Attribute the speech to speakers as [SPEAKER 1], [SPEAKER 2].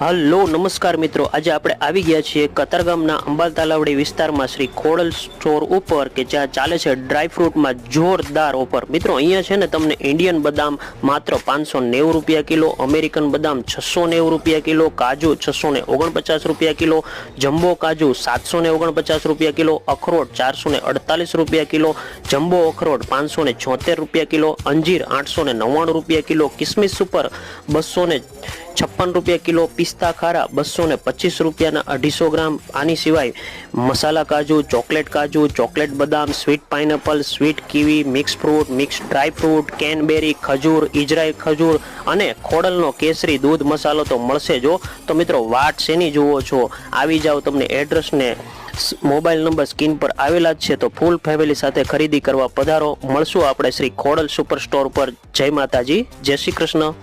[SPEAKER 1] Hello, નમસ્કાર મિત્રો. આજે આપણે આવી ગયા છીએ કતારગામના અંબાલ તાલાવડી વિસ્તારમાં શ્રી ખોડલ સ્ટોર ઉપર કે જ્યાં ચાલે છે ડ્રાયફ્રૂટમાં જોરદાર ઓફર મિત્રો, અહીંયા છે ને તમને ઇન્ડિયન બદામ માત્ર પાંચસો નેવું રૂપિયા કિલો અમેરિકન બદામ છસો નેવું રૂપિયા કિલો, કાજુ છસો ને ઓગણપચાસ રૂપિયા કિલો, જમ્બો કાજુ સાતસો ને ઓગણપચાસ રૂપિયા કિલો, અખરોટ ચારસો અડતાલીસ રૂપિયા કિલો, જમ્બો અખરોટ પાંચસો ને રૂપિયા કિલો, અંજીર આઠસો નવ્વાણું રૂપિયા કિલો, કિસમિસ સુપર બસો છપ્પન રૂપિયા કિલો પિસ્તા ખારા, બસો ને પચીસ રૂપિયાના અઢીસો ગ્રામ. આની સિવાય મસાલા કાજુ, ચોકલેટ કાજુ, ચોકલેટ બદામ, sweet pineapple, sweet kiwi, mix fruit, mix dry fruit, cranberry, ખજૂર ઇજરાઈ ખજૂર અને ખોડલનો કેસરી દૂધ મસાલો તો મળશે જો. તો મિત્રો, વાટ શેની જુઓ છો? આવી જાઓ તમને એડ્રેસને મોબાઈલ નંબર સ્ક્રીન પર આવેલા જ છે. તો ફૂલ ફેમિલી સાથે ખરીદી કરવા પધારો. મળશું આપણે શ્રી ખોડલ સુપર સ્ટોર પર. જય માતાજી, જય શ્રી કૃષ્ણ.